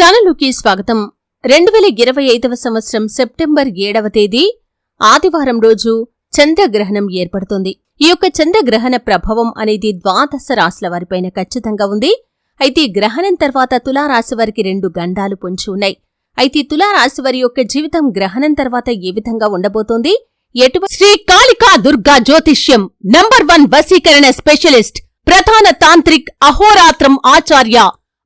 ఛానలుకి స్వాగతం. రెండు వేల ఇరవై ఐదవ సంవత్సరం సెప్టెంబర్ ఏడవ తేదీ ఆదివారం రోజు చంద్రగ్రహణం ఏర్పడుతుంది. ఈ యొక్క చంద్రగ్రహణ ప్రభావం అనేది ద్వాదశ రాశుల వారిపైన ఖచ్చితంగా ఉంది. అయితే గ్రహణం తర్వాత తులారాశి వారికి రెండు గండాలు పొంచి ఉన్నాయి. అయితే తులారాశి వారి యొక్క జీవితం గ్రహణం తర్వాత ఏ విధంగా ఉండబోతోంది? ఎటువంటి శ్రీ కాళికా దుర్గా జ్యోతిష్యం నంబర్ వన్ వసీకరణ స్పెషలిస్ట్ ప్రధాన తాంత్రిక్ అహోరాత్రం ఆచార్య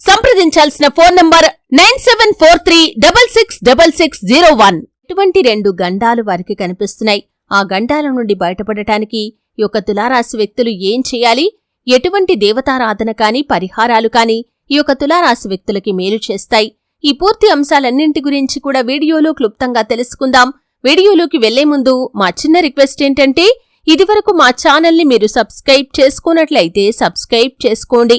సంప్రదించాల్సిన phone number nine seven four three double six double six zero one. ఇటువంటి రెండు గండాలు వారికి కనిపిస్తున్నాయి. ఆ గండాల నుండి బయటపడటానికి యొక్క తులారాశి వ్యక్తులు ఏం చేయాలి? ఎటువంటి దేవతారాధన కాని పరిహారాలు కాని ఈ యొక్క తులారాశి వ్యక్తులకి మేలు చేస్తాయి. ఈ పూర్తి అంశాలన్నింటి గురించి కూడా వీడియోలో క్లుప్తంగా తెలుసుకుందాం. వీడియోలోకి వెళ్ళే ముందు మా చిన్న రిక్వెస్ట్ ఏంటంటే ఇదివరకు మా ఛానల్ని మీరు సబ్స్క్రైబ్ చేసుకున్నట్లయితే సబ్స్క్రైబ్ చేసుకోండి.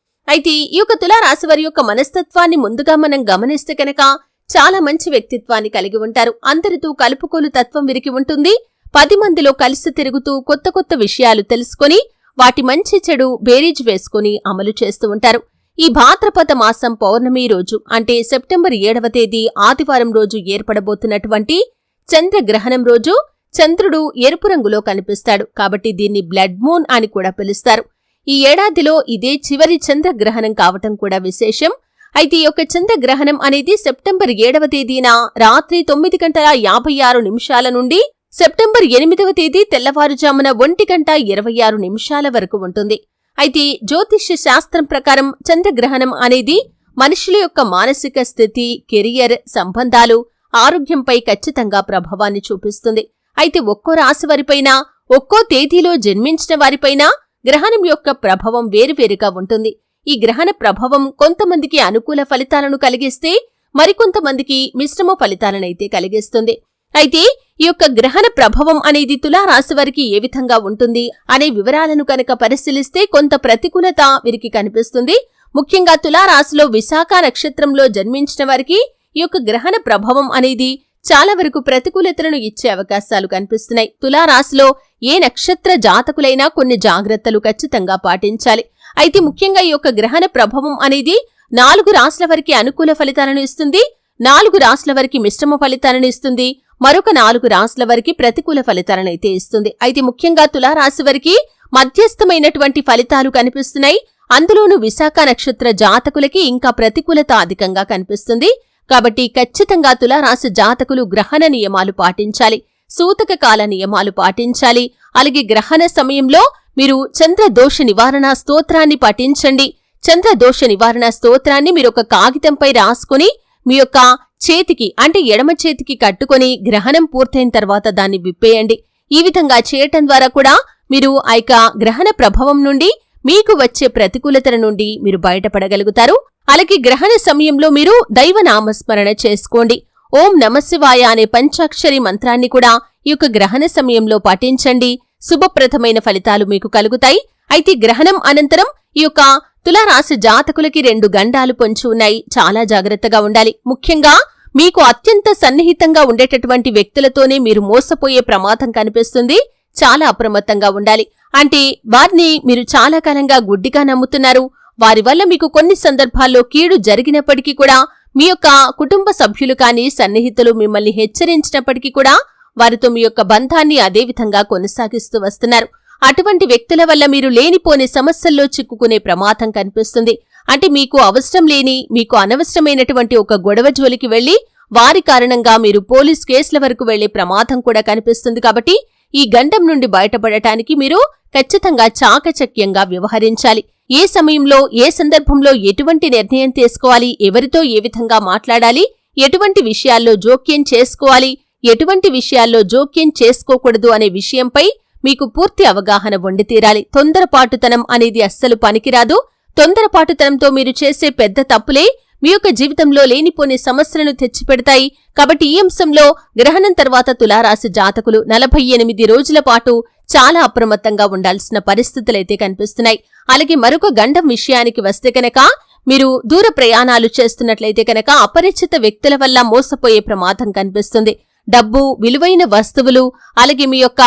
అయితే ఈ యొక్క తులారాశి వారి యొక్క మనస్తత్వాన్ని ముందుగా మనం గమనిస్తే కనుక చాలా మంచి వ్యక్తిత్వాన్ని కలిగి ఉంటారు. అందరితో కలుపుకోలు తత్వం విరికి ఉంటుంది. పది మందిలో కలిసి తిరుగుతూ కొత్త కొత్త విషయాలు తెలుసుకొని వాటి మంచి చెడు బేరీజ్ వేసుకుని అమలు చేస్తూ ఉంటారు. ఈ భాద్రపద మాసం పౌర్ణమి రోజు అంటే సెప్టెంబర్ ఏడవ తేదీ ఆదివారం రోజు ఏర్పడబోతున్నటువంటి చంద్రగ్రహణం రోజు చంద్రుడు ఎరుపు రంగులో కనిపిస్తాడు. కాబట్టి దీన్ని బ్లడ్ మూన్ అని కూడా పిలుస్తారు. ఈ ఏడాదిలో ఇదే చివరి చంద్రగ్రహణం కావటం కూడా విశేషం. అయితే ఈ యొక్క చంద్రగ్రహణం అనేది సెప్టెంబర్ ఏడవ తేదీన రాత్రి తొమ్మిది గంటల యాభై ఆరు నిమిషాల నుండి సెప్టెంబర్ ఎనిమిదవ తేదీ తెల్లవారుజామున ఒంటి గంట ఇరవై ఆరు నిమిషాల వరకు ఉంటుంది. అయితే జ్యోతిష్య శాస్త్రం ప్రకారం చంద్రగ్రహణం అనేది మనుషుల యొక్క మానసిక స్థితి కెరియర్ సంబంధాలు ఆరోగ్యంపై ఖచ్చితంగా ప్రభావాన్ని చూపిస్తుంది. అయితే ఒక్కో రాశి వారిపైన ఒక్కో తేదీలో జన్మించిన వారిపైన గ్రహణం యొక్క ప్రభావం వేరువేరుగా ఉంటుంది. ఈ గ్రహణ ప్రభావం కొంతమందికి అనుకూల ఫలితాలను కలిగిస్తే మరికొంతమందికి మిశ్రమ ఫలితాలనైతే కలిగిస్తుంది. అయితే ఈ యొక్క గ్రహణ ప్రభావం అనేది తులారాశి వారికి ఏ విధంగా ఉంటుంది అనే వివరాలను కనుక పరిశీలిస్తే కొంత ప్రతికూలత వీరికి కనిపిస్తుంది. ముఖ్యంగా తులారాశిలో విశాఖ నక్షత్రంలో జన్మించిన వారికి ఈ యొక్క గ్రహణ ప్రభావం అనేది చాలా వరకు ప్రతికూలతలను ఇచ్చే అవకాశాలు కనిపిస్తున్నాయి. తులారాశిలో ఏ నక్షత్ర జాతకులైనా కొన్ని జాగ్రత్తలు ఖచ్చితంగా పాటించాలి. అయితే ముఖ్యంగా ఈ యొక్క గ్రహణ ప్రభావం అనేది నాలుగు రాశుల వరకి అనుకూల ఫలితాలను ఇస్తుంది. నాలుగు రాశుల వారికి మిశ్రమ ఫలితాలను ఇస్తుంది. మరొక నాలుగు రాశుల వరకి ప్రతికూల ఫలితాలను అయితే ఇస్తుంది. అయితే ముఖ్యంగా తులారాశి వారికి మధ్యస్థమైనటువంటి ఫలితాలు కనిపిస్తున్నాయి. అందులోనూ విశాఖ నక్షత్ర జాతకులకి ఇంకా ప్రతికూలత అధికంగా కనిపిస్తుంది. కాబట్టి ఖచ్చితంగా తులారాశి జాతకులు గ్రహణ నియమాలు పాటించాలి. సూతక కాల నియమాలు పాటించాలి. అలాగే గ్రహణ సమయంలో మీరు చంద్రదోష నివారణ స్తోత్రాన్ని పఠించండి. చంద్రదోష నివారణ స్తోత్రాన్ని మీరు ఒక కాగితంపై రాసుకుని మీ యొక్క చేతికి అంటే ఎడమ చేతికి కట్టుకొని గ్రహణం పూర్తయిన తర్వాత దాన్ని విప్పేయండి. ఈ విధంగా చేయటం ద్వారా కూడా మీరు ఆ యొక్క గ్రహణ ప్రభావం నుండి మీకు వచ్చే ప్రతికూలతల నుండి మీరు బయటపడగలుగుతారు. అలాగే గ్రహణ సమయంలో మీరు దైవ నామస్మరణ చేసుకోండి. ఓం నమశివాయ అనే పంచాక్షరి మంత్రాన్ని కూడా ఈ యొక్క గ్రహణ సమయంలో పాటించండి శుభప్రదమైన ఫలితాలు మీకు కలుగుతాయి. అయితే గ్రహణం అనంతరం ఈ యొక్క తులారాశి జాతకులకి రెండు గండాలు పొంచి ఉన్నాయి. చాలా జాగ్రత్తగా ఉండాలి. ముఖ్యంగా మీకు అత్యంత సన్నిహితంగా ఉండేటటువంటి వ్యక్తులతోనే మీరు మోసపోయే ప్రమాదం కనిపిస్తుంది. చాలా అప్రమత్తంగా ఉండాలి. అంటే వారిని మీరు చాలా కాలంగా గుడ్డిగా నమ్ముతున్నారు. వారి వల్ల మీకు కొన్ని సందర్భాల్లో కీడు జరిగినప్పటికీ కూడా మీ యొక్క కుటుంబ సభ్యులు కానీ సన్నిహితులు మిమ్మల్ని హెచ్చరించినప్పటికీ కూడా వారితో మీ యొక్క బంధాన్ని అదేవిధంగా కొనసాగిస్తూ వస్తున్నారు. అటువంటి వ్యక్తుల వల్ల మీరు లేనిపోని సమస్యల్లో చిక్కుకునే ప్రమాదం కనిపిస్తుంది. అంటే మీకు అవసరం లేని మీకు అనవసరమైనటువంటి ఒక గొడవ జోలికి వెళ్ళి వారి కారణంగా మీరు పోలీస్ కేసుల వరకు వెళ్ళే ప్రమాదం కూడా కనిపిస్తుంది కాబట్టి ఈ గండం నుండి బయటపడటానికి మీరు ఖచ్చితంగా చాకచక్యంగా వ్యవహరించాలి. ఏ సమయంలో ఏ సందర్భంలో ఎటువంటి నిర్ణయం తీసుకోవాలి ఎవరితో ఏ విధంగా మాట్లాడాలి ఎటువంటి విషయాల్లో జోక్యం చేసుకోవాలి ఎటువంటి విషయాల్లో జోక్యం చేసుకోకూడదు అనే విషయంపై మీకు పూర్తి అవగాహన వండి తీరాలి. తొందరపాటుతనం అనేది అస్సలు పనికిరాదు. తొందరపాటుతనంతో మీరు చేసే పెద్ద తప్పులే మీ యొక్క జీవితంలో లేనిపోని సమస్యలను తెచ్చిపెడతాయి. కాబట్టి ఈ అంశంలో గ్రహణం తర్వాత తులారాశి జాతకులు నలభై ఎనిమిది రోజుల పాటు చాలా అప్రమత్తంగా ఉండాల్సిన పరిస్థితులైతే కనిపిస్తున్నాయి. అలాగే మరొక గండం విషయానికి వస్తే కనుక మీరు దూర ప్రయాణాలు చేస్తున్నట్లయితే కనుక అపరిచిత వ్యక్తుల వల్ల మోసపోయే ప్రమాదం కనిపిస్తుంది. డబ్బు విలువైన వస్తువులు అలాగే మీ యొక్క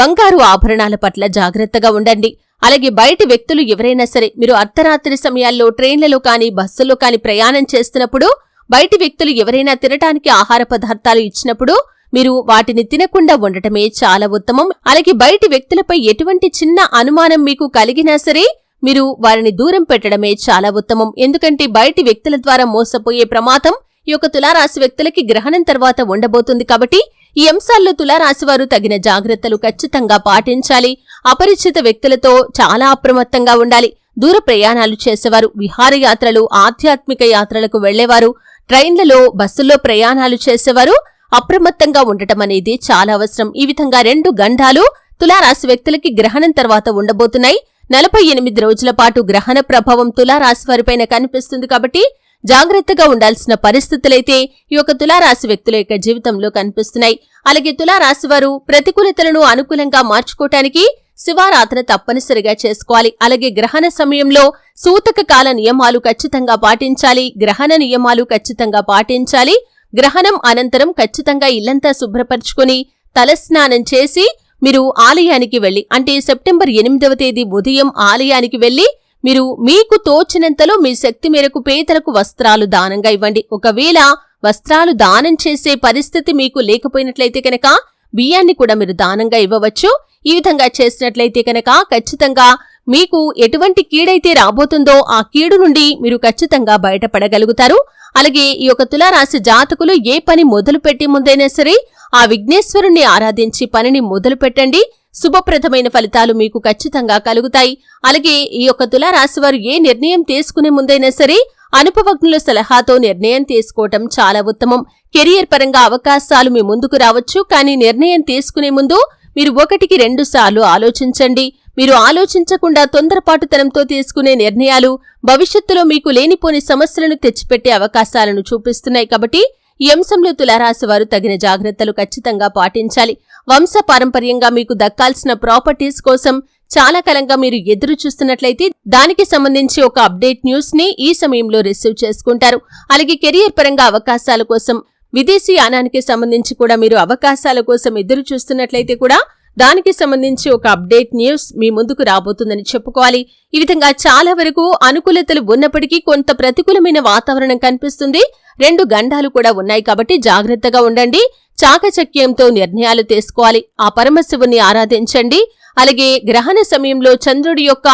బంగారు ఆభరణాల పట్ల జాగ్రత్తగా ఉండండి. అలాగే బయటి వ్యక్తులు ఎవరైనా సరే మీరు అర్ధరాత్రి సమయాల్లో ట్రైన్లలో కానీ బస్సుల్లో కానీ ప్రయాణం చేస్తున్నప్పుడు బయటి వ్యక్తులు ఎవరైనా తినటానికి ఆహార పదార్థాలు ఇచ్చినప్పుడు మీరు వాటిని తినకుండా ఉండటమే చాలా ఉత్తమం. అలాగే బయటి వ్యక్తులపై ఎటువంటి చిన్న అనుమానం మీకు కలిగినా సరే మీరు వారిని దూరం పెట్టడమే చాలా ఉత్తమం. ఎందుకంటే బయటి వ్యక్తుల ద్వారా మోసపోయే ప్రమాదం ఈ యొక్క తులారాశి వ్యక్తులకి గ్రహణం తర్వాత ఉండబోతుంది కాబట్టి ఈ అంశాల్లో తులారాశి వారు తగిన జాగ్రత్తలు ఖచ్చితంగా పాటించాలి. అపరిచిత వ్యక్తులతో చాలా అప్రమత్తంగా ఉండాలి. దూర ప్రయాణాలు చేసేవారు విహారయాత్రలు ఆధ్యాత్మిక యాత్రలకు వెళ్ళేవారు ట్రైన్లలో బస్సుల్లో ప్రయాణాలు చేసేవారు. అప్రమత్తంగా ఉండటం అనేది చాలా అవసరం. ఈ విధంగా రెండు గంధాలు తులారాశి వ్యక్తులకి గ్రహణం తర్వాత ఉండబోతున్నాయి. నలభై ఎనిమిది రోజుల పాటు గ్రహణ ప్రభావం తులారాశి వారిపైన కనిపిస్తుంది కాబట్టి జాగ్రత్తగా ఉండాల్సిన పరిస్థితులైతే ఈ యొక్క తులారాశి వ్యక్తుల యొక్క జీవితంలో కనిపిస్తున్నాయి. అలాగే తులారాశి వారు ప్రతికూలతలను అనుకూలంగా మార్చుకోవటానికి శివారాధన తప్పనిసరిగా చేసుకోవాలి. అలాగే గ్రహణ సమయంలో సూతక కాల నియమాలు ఖచ్చితంగా పాటించాలి. గ్రహణ నియమాలు ఖచ్చితంగా పాటించాలి. గ్రహణం అనంతరం ఖచ్చితంగా ఇల్లంతా శుభ్రపరుచుకుని తలస్నానం చేసి మీరు ఆలయానికి వెళ్ళి అంటే సెప్టెంబర్ ఎనిమిదవ తేదీ ఉదయం ఆలయానికి వెళ్ళి మీరు మీకు తోచినంతలో మీ శక్తి మేరకు పేదలకు వస్త్రాలు దానంగా ఇవ్వండి. ఒకవేళ వస్త్రాలు దానం చేసే పరిస్థితి మీకు లేకపోయినట్లయితే కనుక బియ్యాన్ని కూడా మీరు దానంగా ఇవ్వవచ్చు. ఈ విధంగా చేసినట్లయితే కనుక ఖచ్చితంగా మీకు ఎటువంటి కీడైతే రాబోతుందో ఆ కీడు నుండి మీరు ఖచ్చితంగా బయటపడగలుగుతారు. అలాగే ఈ యొక్క తులారాశి జాతకులు ఏ పని మొదలు పెట్టి ముందైనా సరే ఆ విఘ్నేశ్వరుణ్ణి ఆరాధించి పనిని మొదలు పెట్టండి శుభప్రదమైన ఫలితాలు మీకు ఖచ్చితంగా కలుగుతాయి. అలాగే ఈ యొక్క తులారాశి వారు ఏ నిర్ణయం తీసుకునే ముందైనా సరే అనుభవజ్ఞుల సలహాతో నిర్ణయం తీసుకోవటం చాలా ఉత్తమం. కెరియర్ పరంగా అవకాశాలు మీ ముందుకు రావచ్చు కానీ నిర్ణయం తీసుకునే ముందు మీరు ఒకటికి రెండు సార్లు ఆలోచించండి. మీరు ఆలోచించకుండా తొందరపాటుతనంతో తీసుకునే నిర్ణయాలు భవిష్యత్తులో మీకు లేనిపోని సమస్యలను తెచ్చిపెట్టే అవకాశాలను చూపిస్తున్నాయి కాబట్టి ఈ అంశంలో తులారాశి వారు తగిన జాగ్రత్తలు ఖచ్చితంగా పాటించాలి. వంశ పారంపర్యంగా మీకు దక్కాల్సిన ప్రాపర్టీస్ కోసం చాలా కాలంగా మీరు ఎదురు చూస్తున్నట్లయితే దానికి సంబంధించి ఒక అప్డేట్ న్యూస్ని ఈ సమయంలో రిసీవ్ చేసుకుంటారు. అలాగే కెరియర్ పరంగా అవకాశాల కోసం విదేశీ యానానికి సంబంధించి కూడా మీరు అవకాశాల కోసం ఎదురు చూస్తున్నట్లయితే కూడా దానికి సంబంధించి ఒక అప్డేట్ న్యూస్ మీ ముందుకు రాబోతుందని చెప్పుకోవాలి. ఈ విధంగా చాలా వరకు అనుకూలతలు ఉన్నప్పటికీ కొంత ప్రతికూలమైన వాతావరణం కనిపిస్తుంది. రెండు గండాలు కూడా ఉన్నాయి కాబట్టి జాగ్రత్తగా ఉండండి. చాకచక్యంతో నిర్ణయాలు తీసుకోవాలి. ఆ పరమశివుని ఆరాధించండి. అలాగే గ్రహణ సమయంలో చంద్రుడి యొక్క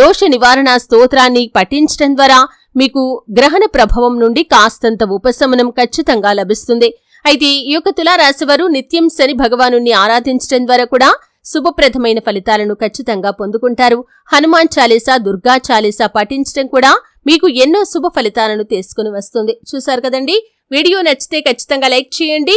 దోష నివారణ స్తోత్రాన్ని పఠించడం ద్వారా మీకు గ్రహణ ప్రభావం నుండి కాస్తంత ఉపశమనం ఖచ్చితంగా లభిస్తుంది. అయితే ఈ యొక్క తులారాశివారు నిత్యం శని భగవాను ఆరాధించడం ద్వారా కూడా శుభప్రదమైన ఫలితాలను ఖచ్చితంగా పొందుకుంటారు. హనుమాన్ చాలీసా దుర్గా చాలీసా పఠించడం కూడా మీకు ఎన్నో శుభ ఫలితాలను తీసుకుని వస్తుంది. చూశారు కదండి? వీడియో నచ్చితే ఖచ్చితంగా లైక్ చేయండి.